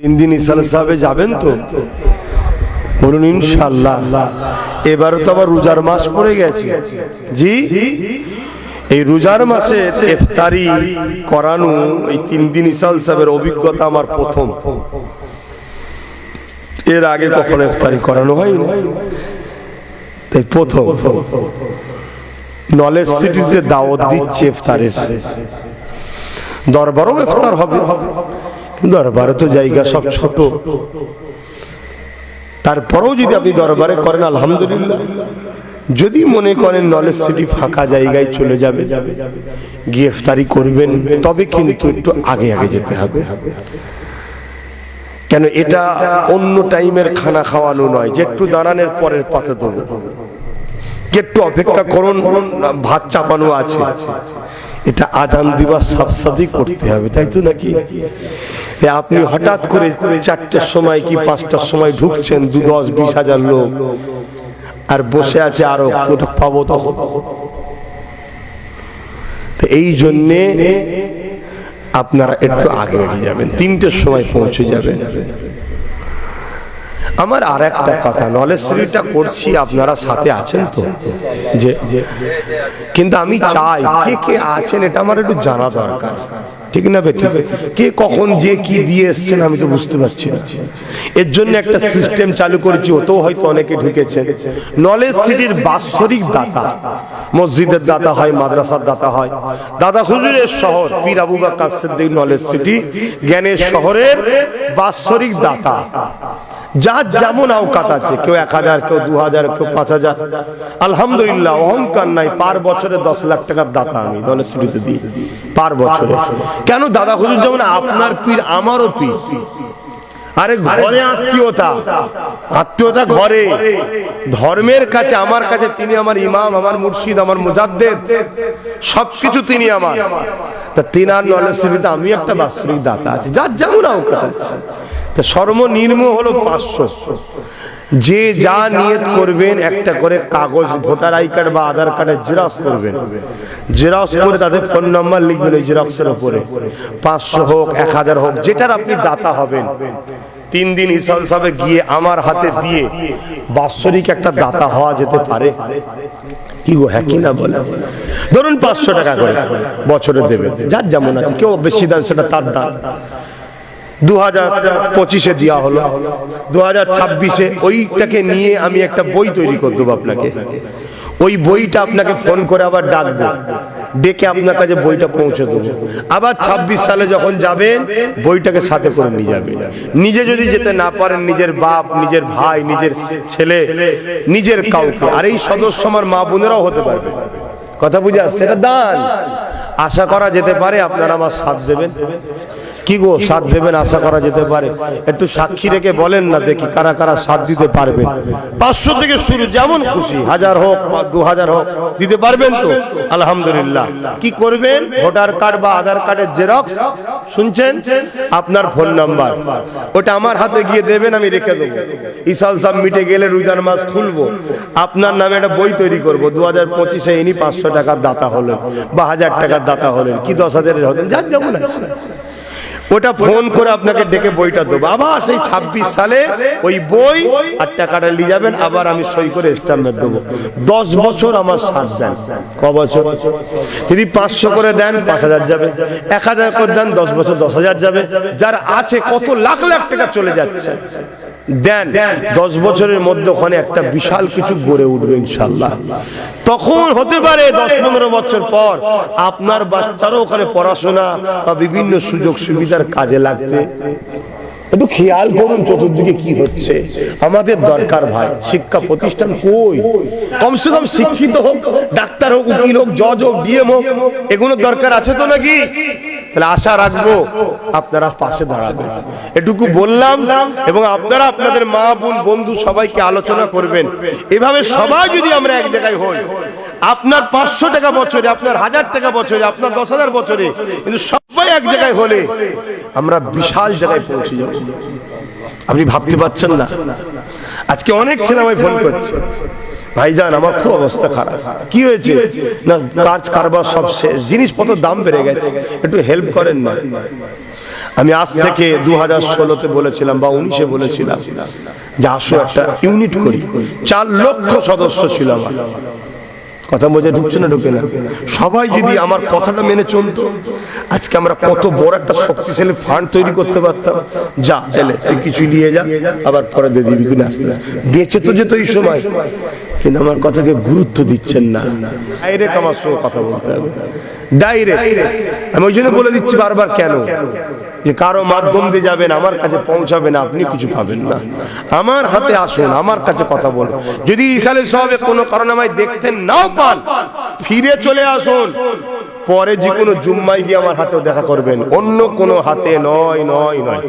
তিন দিন ইসাল সাহেবে যাবেন তো? বলুন, ইনশাল্লাহ। এবারে তো আবার রোজার মাস পড়ে গেছে। জি? এই রোজার মাসে ইফতারি করানো এই তিন দিন ইসাল সাহেবের অভিজ্ঞতা আমার প্রথম। এর আগে কখনো ইফতারি করানো হয়নি। তাই প্রথম। নলেজ সিটিতে দাওয়াত দিচ্ছে ইফতারের। দরবারও ইফতার হবে। দরবারে তো জায়গা সব ছোট। তারপরেও যদি আপনি দরবারে করেন, আলহামদুলিল্লাহ। যদি মনে করেন নলেজ সিটি ফাঁকা জায়গায় চলে যাবে, গ্রেফতারি করবেন, তবে কিন্তু একটু আগে আগে যেতে হবে। কেন এটা অন্য টাইমের খানা খাওয়ানো নয়, যে একটু দাঁড়ানোর পরের পাতে দেবো একটু অপেক্ষা করুন, ভাত চাপানো আছে। এটা আজান দিবার সাথে সাথেই করতে হবে, তাই তো নাকি? আপনি হঠাৎ করে চারটের সময় কি পাঁচটার সময় ঢুকছেন, দু দশ, বিশ হাজার লোক, আর বসে আছে আরও পাবো তখন। এই জন্যে আপনারা একটু আগে যাবেন, তিনটের সময় পৌঁছে যাবেন। আমার আর একটা কথা, নলেজ শ্রীটা করছি, আপনারা সাথে আছেন তো? যে কিন্তু আমি চাই, কে কে আছেন এটা আমার একটু জানা দরকার। ঠিক না বেটি কে কখন যে কি দিয়ে এসছেন আমি তো বুঝতে পারছি না। এর জন্য একটা সিস্টেম চালু করেছি, ওতেও হয়তো অনেকে ঢুকেছেন। নলেজ সিটির বাৎসরিক দাতা, মসজিদের দাতা হয়, মাদ্রাসার দাতা হয়। দাদা হুজুরের শহর, পীর আবু বাক্কার সিদ্দিক নলেজ সিটি, জ্ঞানের শহরের বাৎসরিক দাতা। যার যেমন আওকাত আছে, কেউ এক হাজার, কেউ দু হাজার, কেউ পাঁচ হাজার। আলহামদুলিল্লাহ, অহংকার নাই, পার বছরে দশ লাখ টাকার দাতা আমি, দলের সিটিতে দিই, পার বছরে। কেন দাদা হুজুর যেমন আপনার পীর, আমারও পীর। আরে ঘরে আত্মীয়তা আত্মীয়তা ঘরে। ধর্মের কাছে, আমার কাছে তিনি আমার ইমাম, আমার মুর্শিদ, আমার মুজাদ্দেদ, সবকিছু তিনি আমার। তা তিনার নলেজ আমি একটা বাৎসরিক দাতা আছে, যার যেমন আওকাত আছে। সর্বনিম্ন হলো পাঁচশো। যে যা নিয়ত করবেন, একটা করে কাগজ, ভোটার আই কার্ড বা আধার কার্ডের জেরক্স করবেন। জেরক্স করে তাদের ফোন নাম্বার লিখবেন ওই জেরক্সের উপরে। পাঁচশো হোক, এক হাজার হোক, যেটার আপনি দাতা হবেন। তিন দিন ইসাল সাহেব গিয়ে আমার হাতে দিয়ে বাৎসরিক একটা দাতা হওয়া যেতে পারে। কি গো হ্যাঁ কি না বলে? ধরুন পাঁচশো টাকা করে বছরে দেবেন। যার যেমন আছে, কেউ বেশি দান, সেটা তার দান দু হাজার পঁচিশে দেওয়া হলো। দু হাজার ছাব্বিশে ওইটাকে নিয়ে আমি একটা বই তৈরি করে দেবো আপনাকে। ওই বইটা আপনাকে ফোন করে আবার ডাকবো। ডেকে আপনার কাছে বইটা পৌঁছে দেবো। আবার ছাব্বিশ সালে যখন যাবেন বইটাকে সাথে করে নিয়ে যাবে। নিজে যদি যেতে না পারেন, নিজের বাপ, নিজের ভাই, নিজের ছেলে, নিজের কাউকে। আর এই সদস্য আমার মা বোনেরাও হতে পারবে। কথা বুঝে আসছে? এটা দান। আশা করা যেতে পারে আপনারা আমার সাথ দেবেন। কি গো, সাথ দেবেন আশা করা যেতে পারে? একটু সাক্ষী রেখে বলেন না দেখি কারা কারা সাথ দিতে পারবেন। পাঁচশো থেকে শুরু, যেমন খুশি, হাজার হোক দু হাজার হোক, দিতে পারবেন তো? আলহামদুলিল্লাহ। কি করবেন? ভোটার কার্ড বা আধার কার্ডের জেরক্স? শুনছেন? আপনার ফোন নাম্বার। ওটা আমার হাতে গিয়ে দেবেন, আমি রেখে দেবো। ইসাল সাহ মিটে গেলে রোজার মাস খুলবো। আপনার নামে একটা বই তৈরি করব। দু হাজার পঁচিশে ইনি পাঁচশো টাকার দাতা হলেন বা হাজার টাকার দাতা হলেন। কি দশ হাজারের হলেন যার যেমন আছে। ওটা ফোন করে আপনাকে ডেকে বইটা দেবো। আবার সেই ছাব্বিশ সালে ওই বই আর টাকাটা নিয়ে যাবেন আবার আমি সই করে স্ট্যাম্পে দেবো। দশ বছর আমার সাথ দেন। ক বছর? যদি পাঁচশো করে দেন পাঁচ হাজার যাবে। এক হাজার করে দেন দশ বছর দশ হাজার যাবে। যার আছে কত লাখ লাখ টাকা চলে যাচ্ছে। দেন দশ বছরের মধ্যে ওখানে একটা বিশাল কিছু গড়ে উঠবে ইনশাল্লাহ তখন হতে পারে দশ পনেরো বছর পর আপনার বাচ্চারও ওখানে পড়াশোনা বা বিভিন্ন সুযোগ সুবিধার কাজে লাগতে। একটু খেয়াল করুন চতুর্দিকে কি হচ্ছে। আমাদের দরকার ভাই, শিক্ষা প্রতিষ্ঠান কই? কমসে কম শিক্ষিত হোক, ডাক্তার হোক, উকিল হোক, জজ হোক, ডিএম হোক এগুলো দরকার আছে তো নাকি? তাহলে আশা রাখব আপনারা পাশে দাঁড়াবেন। এটুকু বললাম এবং আপনারা আপনাদের মা বোন বন্ধু সবাইকে আলোচনা করবেন। এভাবে সবাই যদি আমরা এক জায়গায় হই, আপনার পাঁচশো টাকা বছরে, আপনার হাজার টাকা বছরে, আপনার দশ হাজার বছরে, কিন্তু সবাই এক জায়গায় হলে আমরা বিশাল জায়গায় পৌঁছে যাব। আপনি ভাবতে পারছেন না? আজকে অনেক ছেলে আমায় ফোন করছে। ভাইজান, আমার খুব অবস্থা খারাপ। কি হয়েছে? না, কাজ, কারবার সব শেষ। জিনিসপত্র দাম বেড়ে গেছে। একটু হেল্প করেন না। আমি আজ থেকে দু হাজার ষোলোতে বলেছিলাম বা উনিশে বলেছিলাম যে আসো একটা ইউনিট করি। চার লক্ষ সদস্য ছিল আমার। কথা বোঝা ঢুকছে না, ঢুকে না? সবাই যদি আমার কথাটা মেনে চলতো, আজকে আমরা কত বড় একটা শক্তিশালী ফান্ড তৈরি করতে পারতাম। যা, এলে, তুই কিছু নিয়ে যা, আবার পরে দিয়ে দিবি কিনা আস্তে আস্তে। বেঁচে তো যেত এই সময়। কিন্তু আমার কথাকে গুরুত্ব দিচ্ছেন না। ডাইরেক্ট আমার সঙ্গে কথা বলতে হবে। ডাইরেক্ট আমি ওই জন্য বলে দিচ্ছি বারবার কেন? যে কারও মাধ্যম দিয়ে যাবেন আমার কাছে পৌঁছাবেন আপনি কিছু পাবেন না। আমার হাতে আসুন আমার কাছে কথা বলুন। যদি ইসালে সাহেব কোনো কারণে আমায় দেখতেন নাও পান। ফিরে চলে আসুন। পরে যে কোনো জুম্মায় গিয়ে আমার হাতেও দেখা করবেন। অন্য কোনো হাতে নয় নয় নয়।